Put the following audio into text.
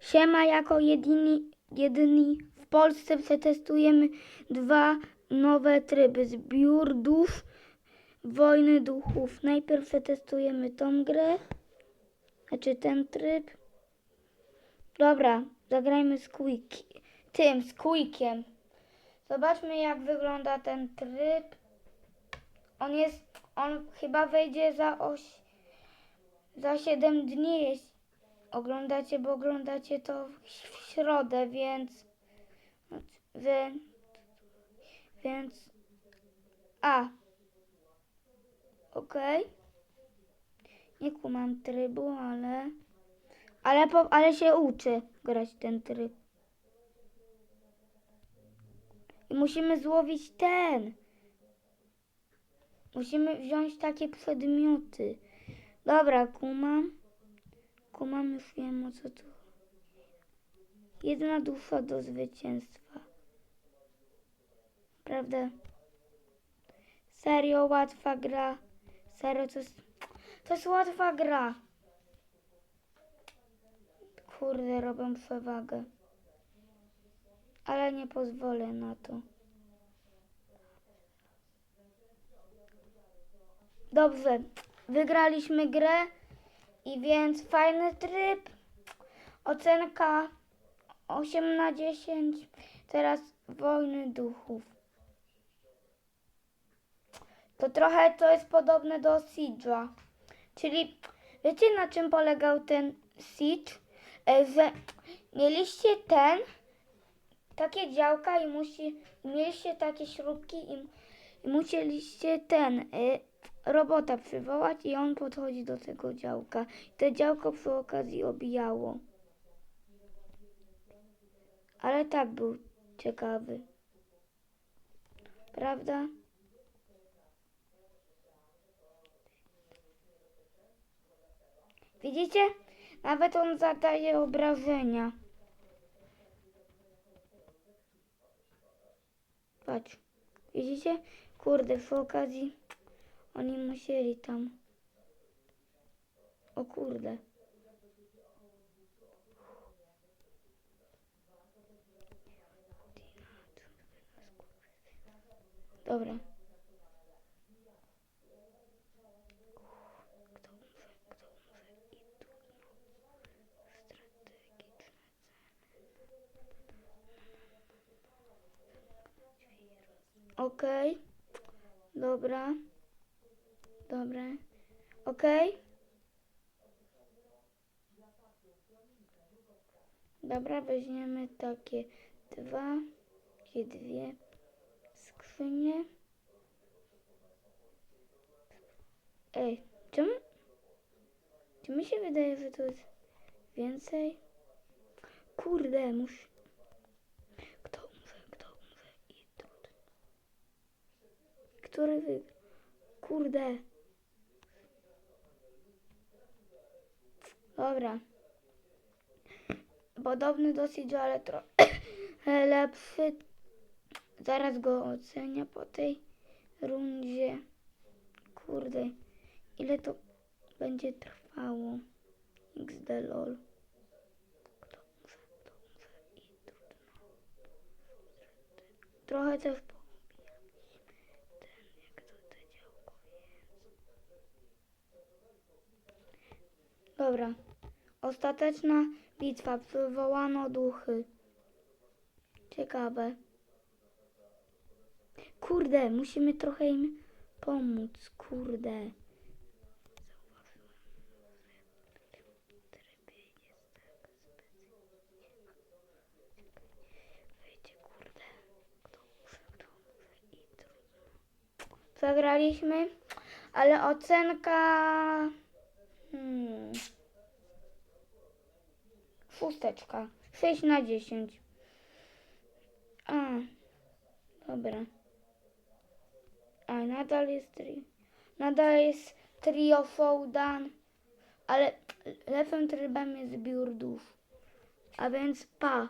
Siema jako jedyni, jedyni w Polsce przetestujemy dwa nowe tryby. Zbiór dusz, wojny duchów. Najpierw przetestujemy tą grę, znaczy ten tryb. Dobra, zagrajmy z Quick, tym, z Quickiem. Zobaczmy jak wygląda ten tryb. On jest, on chyba wejdzie za oś, za 7 dni, jeśli oglądacie, bo oglądacie to w, środę, więc, więc, więc, a, okej, nie kumam trybu, ale, ale, po, ale się uczy grać ten tryb. I musimy złowić ten. Musimy wziąć takie przedmioty. Dobra, kumam. Kumam, już wiem o co tu. Jedna dusza do zwycięstwa. Prawda? Serio łatwa gra. Serio to jest, to jest łatwa gra. Kurde, robią przewagę. Ale nie pozwolę na to. Dobrze, wygraliśmy grę i więc fajny tryb. Ocenka 8 na 10. Teraz wojny duchów. To trochę to jest podobne do Siege'a. Czyli wiecie na czym polegał ten Siege? E, Że mieliście ten, takie działka i musi, mieliście takie śrubki i, musieliście ten, y, robota przywołać i on podchodzi do tego działka. Te działko przy okazji obijało. Ale tak był ciekawy. Prawda? Widzicie? Nawet on zadaje obrażenia. Patrz. Widzicie? Kurde, przy okazji oni musieli tam. O kurde. Dobra. Kto Dobra. Dobra. Okej. Dobra, weźmiemy takie dwa i dwie skrzynie. Ej, czemu? Czy mi się wydaje, że to jest więcej? Kurde, muszę. Kto umrze, kto umrze i trudno. Który wygra? Kurde. Dobra. Podobny dosyć, ale trochę lepszy. Zaraz go ocenię po tej rundzie. Kurde. Ile to będzie trwało? XD lol. Trochę też poobijaliśmy ten, jak to te działko jest. Dobra. Ostateczna bitwa. Przywołano duchy. Ciekawe. Kurde, musimy trochę im pomóc. Kurde. Przegraliśmy, ale ocenka... Hmm. Szósteczka. 6 na 10. A, dobra. A, nadal jest tri... Nadal jest trio Foudan, ale lepszym trybem jest dusz. A więc pa.